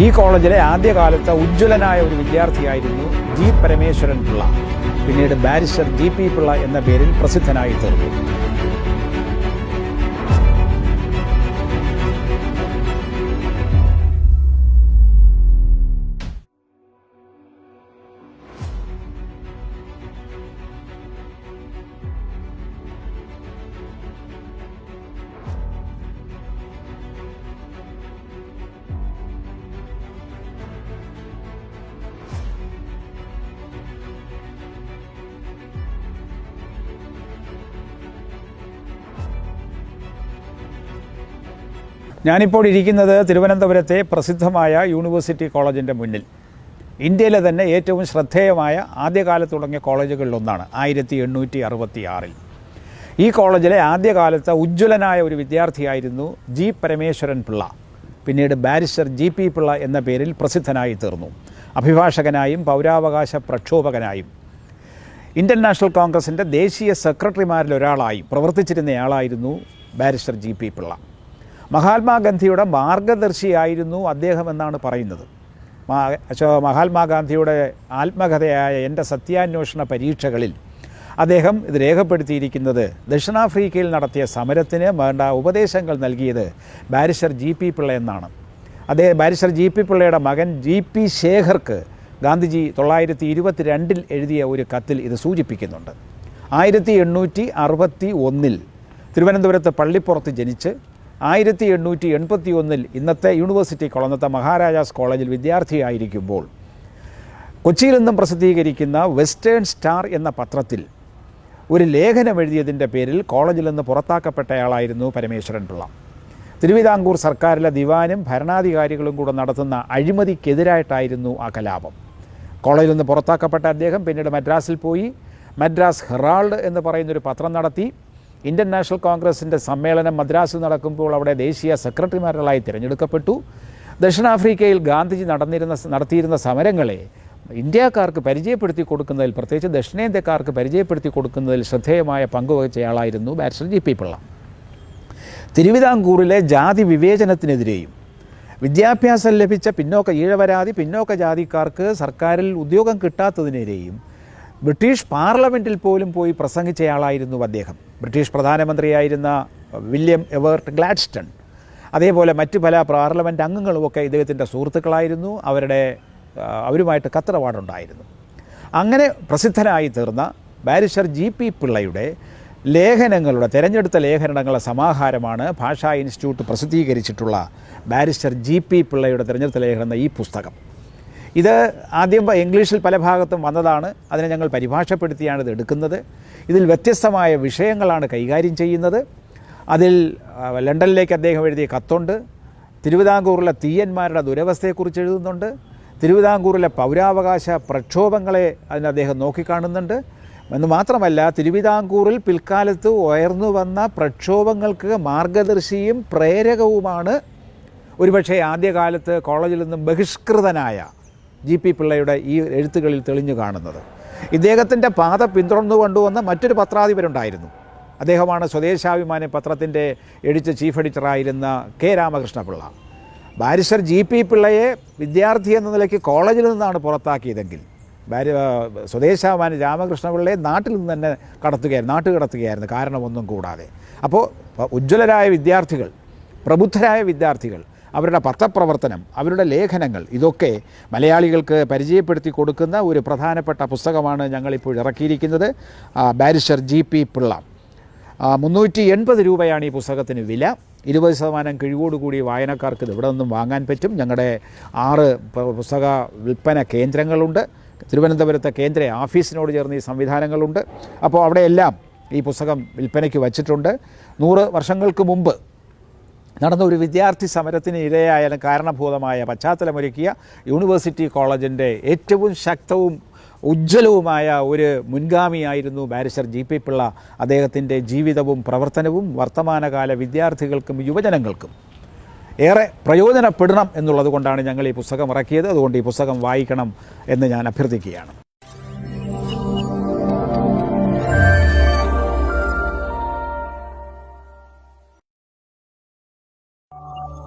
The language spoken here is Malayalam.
ഈ കോളേജിലെ ആദ്യകാലത്തെ ഉജ്ജ്വലനായ ഒരു വിദ്യാർത്ഥിയായിരുന്നു ജി പരമേശ്വരൻ പിള്ള. പിന്നീട് ബാരിസ്റ്റർ ജി പി പിള്ള എന്ന പേരിൽ പ്രസിദ്ധനായി തീർന്നു. ഞാനിപ്പോൾ ഇരിക്കുന്നത് തിരുവനന്തപുരത്തെ പ്രസിദ്ധമായ യൂണിവേഴ്സിറ്റി കോളേജിന്റെ മുന്നിൽ. ഇന്ത്യയിലെ തന്നെ ഏറ്റവും ശ്രദ്ധേയമായ ആദ്യകാലത്ത് തുടങ്ങിയ കോളേജുകളിലൊന്നാണ് ആയിരത്തി എണ്ണൂറ്റി അറുപത്തി ആറിൽ ഈ കോളേജിലെ ആദ്യകാലത്ത് ഉജ്ജ്വലനായ ഒരു വിദ്യാർത്ഥിയായിരുന്നു ജി പരമേശ്വരൻ പിള്ള. പിന്നീട് ബാരിസ്റ്റർ ജി പി പിള്ള എന്ന പേരിൽ പ്രസിദ്ധനായി തീർന്നു. അഭിഭാഷകനായും പൗരാവകാശ പ്രക്ഷോഭകനായും. ഇന്ത്യൻ നാഷണൽ കോൺഗ്രസിന്റെ ദേശീയ സെക്രട്ടറിമാരിൽ ഒരാളായി പ്രവർത്തിച്ചിരുന്നയാളായിരുന്നു ബാരിസ്റ്റർ ജി പി പിള്ള. മഹാത്മാഗാന്ധിയുടെ മാർഗദർശിയായിരുന്നു അദ്ദേഹം എന്നാണ് പറയുന്നത്. മഹാത്മാഗാന്ധിയുടെ ആത്മകഥയായ എന്റെ സത്യാന്വേഷണ പരീക്ഷകളിൽ അദ്ദേഹം ഇത് രേഖപ്പെടുത്തിയിരിക്കുന്നത് ദക്ഷിണാഫ്രിക്കയിൽ നടത്തിയ സമരത്തിന് വേണ്ട ഉപദേശങ്ങൾ നൽകിയത് ബാരിസ്റ്റർ ജി പി പിള്ള എന്നാണ്. അദ്ദേഹം ബാരിസ്റ്റർ ജി പി പിള്ളയുടെ മകൻ ജി പി ശേഖർക്ക് ഗാന്ധിജി തൊള്ളായിരത്തി ഇരുപത്തിരണ്ടിൽ എഴുതിയ ഒരു കത്തിൽ ഇത് സൂചിപ്പിക്കുന്നുണ്ട്. ആയിരത്തി എണ്ണൂറ്റി അറുപത്തി ഒന്നിൽ തിരുവനന്തപുരത്ത് പള്ളിപ്പുറത്ത് ജനിച്ച് ആയിരത്തി എണ്ണൂറ്റി എൺപത്തി ഒന്നിൽ ഇന്നത്തെ യൂണിവേഴ്സിറ്റി കൊളന്നത്തെ മഹാരാജാസ് കോളേജിൽ വിദ്യാർത്ഥിയായിരിക്കുമ്പോൾ കൊച്ചിയിൽ നിന്നും പ്രസിദ്ധീകരിക്കുന്ന വെസ്റ്റേൺ സ്റ്റാർ എന്ന പത്രത്തിൽ ഒരു ലേഖനം എഴുതിയതിന്റെ പേരിൽ കോളേജിൽ നിന്ന് പുറത്താക്കപ്പെട്ടയാളായിരുന്നു പരമേശ്വരൻ പിള്ള. തിരുവിതാംകൂർ സർക്കാരിലെ ദിവാനും ഭരണാധികാരികളും കൂടെ നടത്തുന്ന അഴിമതിക്കെതിരായിട്ടായിരുന്നു ആ കലാപം. കോളേജിൽ നിന്ന് പുറത്താക്കപ്പെട്ട അദ്ദേഹം പിന്നീട് മദ്രാസിൽ പോയി. മദ്രാസ് ഹെറാൾഡ് എന്ന് പറയുന്നൊരു പത്രം നടത്തി. ഇന്ത്യൻ നാഷണൽ കോൺഗ്രസിന്റെ സമ്മേളനം മദ്രാസിൽ നടക്കുമ്പോൾ അവിടെ ദേശീയ സെക്രട്ടറിമാരുകളായി തിരഞ്ഞെടുക്കപ്പെട്ടു. ദക്ഷിണാഫ്രിക്കയിൽ ഗാന്ധിജി നടന്നിരുന്ന നടത്തിയിരുന്ന സമരങ്ങളെ ഇന്ത്യക്കാർക്ക് പരിചയപ്പെടുത്തി കൊടുക്കുന്നതിൽ പ്രത്യേകിച്ച് ദക്ഷിണേന്ത്യക്കാർക്ക് പരിചയപ്പെടുത്തി കൊടുക്കുന്നതിൽ ശ്രദ്ധേയമായ പങ്കുവഹിച്ചയാളായിരുന്നു ബാരിസ്റ്റർ ജി പി പിള്ള. തിരുവിതാംകൂറിലെ ജാതി വിവേചനത്തിനെതിരെയും വിദ്യാഭ്യാസം ലഭിച്ച പിന്നോക്ക ഈഴവരാതി പിന്നോക്ക ജാതിക്കാർക്ക് സർക്കാരിൽ ഉദ്യോഗം കിട്ടാത്തതിനെതിരെയും ബ്രിട്ടീഷ് പാർലമെന്റിൽ പോലും പോയി പ്രസംഗിച്ചയാളായിരുന്നു അദ്ദേഹം. ബ്രിട്ടീഷ് പ്രധാനമന്ത്രിയായിരുന്ന വില്യം എവേർട്ട് ഗ്ലാഡ്സ്റ്റൺ. അതേപോലെ മറ്റ് പല പാർലമെന്റ് അംഗങ്ങളുമൊക്കെ ഇദ്ദേഹത്തിന്റെ സുഹൃത്തുക്കളായിരുന്നു. അവരുടെ അവരുമായിട്ട് കത്തിടപാടുണ്ടായിരുന്നു അങ്ങനെ പ്രസിദ്ധനായി തീർന്ന ബാരിസ്റ്റർ ജി പി പിള്ളയുടെ ലേഖനങ്ങളുടെ തിരഞ്ഞെടുത്ത ലേഖനങ്ങളുടെ സമാഹാരമാണ് ഭാഷാ ഇൻസ്റ്റിറ്റ്യൂട്ട് പ്രസിദ്ധീകരിച്ചിട്ടുള്ള ബാരിസ്റ്റർ ജി പി പിള്ളയുടെ തിരഞ്ഞെടുത്ത ലേഖനം എന്ന ഈ പുസ്തകം. ഇത് ആദ്യം ഇംഗ്ലീഷിൽ പല ഭാഗത്തും വന്നതാണ്. അതിനെ ഞങ്ങൾ പരിഭാഷപ്പെടുത്തിയാണ് ഇത് എടുക്കുന്നത്. ഇതിൽ വ്യത്യസ്തമായ വിഷയങ്ങളാണ് കൈകാര്യം ചെയ്യുന്നത്. അതിൽ ലണ്ടനിലേക്ക് അദ്ദേഹം എഴുതിയ കത്തുണ്ട്. തിരുവിതാംകൂറിലെ തീയന്മാരുടെ ദുരവസ്ഥയെക്കുറിച്ച് എഴുതുന്നുണ്ട്. തിരുവിതാംകൂറിലെ പൗരാവകാശ പ്രക്ഷോഭങ്ങളെ അതിന് അദ്ദേഹം നോക്കിക്കാണുന്നുണ്ട്. എന്ന് മാത്രമല്ല തിരുവിതാംകൂറിൽ പിൽക്കാലത്ത് ഉയർന്നു വന്ന പ്രക്ഷോഭങ്ങൾക്ക് മാർഗദർശിയും പ്രേരകവുമാണ്. ഒരുപക്ഷെ ആദ്യകാലത്ത് കോളേജിൽ നിന്നും ബഹിഷ്കൃതനായ ജി പി പിള്ളയുടെ ഈ എഴുത്തുകളിൽ തെളിഞ്ഞു കാണുന്നത്. ഇദ്ദേഹത്തിന്റെ പാത പിന്തുടർന്നു കൊണ്ടുവന്ന മറ്റൊരു പത്രാധിപരുണ്ടായിരുന്നു. അദ്ദേഹമാണ് സ്വദേശാഭിമാനി പത്രത്തിന്റെ edit chief എഡിറ്ററായിരുന്ന K Ramakrishna Pillai. Barrister G P പിള്ളയെ വിദ്യാർത്ഥി എന്ന നിലയ്ക്ക് കോളേജിൽ നിന്നാണ് പുറത്താക്കിയതെങ്കിൽ സ്വദേശാഭിമാനി രാമകൃഷ്ണപിള്ളയെ നാട്ടിൽ നിന്ന് തന്നെ കടത്തുകയായിരുന്നു നാട്ടു കടത്തുകയായിരുന്നു കാരണമൊന്നും കൂടാതെ. അപ്പോൾ ഉജ്ജ്വലരായ വിദ്യാർത്ഥികൾ പ്രബുദ്ധരായ വിദ്യാർത്ഥികൾ അവരുടെ പത്രപ്രവർത്തനം അവരുടെ ലേഖനങ്ങൾ ഇതൊക്കെ മലയാളികൾക്ക് പരിചയപ്പെടുത്തി കൊടുക്കുന്ന ഒരു പ്രധാനപ്പെട്ട പുസ്തകമാണ് ഞങ്ങളിപ്പോൾ ഇറക്കിയിരിക്കുന്നത്. Barrister G P Pillai. മുന്നൂറ്റി എൺപത് രൂപയാണ് ഈ പുസ്തകത്തിന് വില. ഇരുപത് ശതമാനം കിഴിവോടുകൂടി വായനക്കാർക്ക് ഇത് ഇവിടെ നിന്നും വാങ്ങാൻ പറ്റും. ഞങ്ങളുടെ ആറ് പുസ്തക വിൽപ്പന കേന്ദ്രങ്ങളുണ്ട്. തിരുവനന്തപുരത്തെ കേന്ദ്ര ഓഫീസിനോട് ചേർന്ന് ഈ സംവിധാനങ്ങളുണ്ട്. അപ്പോൾ അവിടെയെല്ലാം ഈ പുസ്തകം വിൽപ്പനയ്ക്ക് വച്ചിട്ടുണ്ട്. നൂറ് വർഷങ്ങൾക്ക് മുമ്പ് നടന്ന ഒരു വിദ്യാർത്ഥി സമരത്തിന് ഇരയായാലും കാരണഭൂതമായ പശ്ചാത്തലമൊരുക്കിയ യൂണിവേഴ്സിറ്റി കോളേജിന്റെ ഏറ്റവും ശക്തവും ഉജ്ജ്വലവുമായ ഒരു മുൻഗാമിയായിരുന്നു ബാരിസ്റ്റർ ജി പി പിള്ള. അദ്ദേഹത്തിന്റെ ജീവിതവും പ്രവർത്തനവും വർത്തമാനകാല വിദ്യാർത്ഥികൾക്കും യുവജനങ്ങൾക്കും ഏറെ പ്രയോജനപ്പെടണം എന്നുള്ളത് കൊണ്ടാണ് ഞങ്ങൾ ഈ പുസ്തകം ഇറക്കിയത്. അതുകൊണ്ട് ഈ പുസ്തകം വായിക്കണം എന്ന് ഞാൻ അഭ്യർത്ഥിക്കുകയാണ്.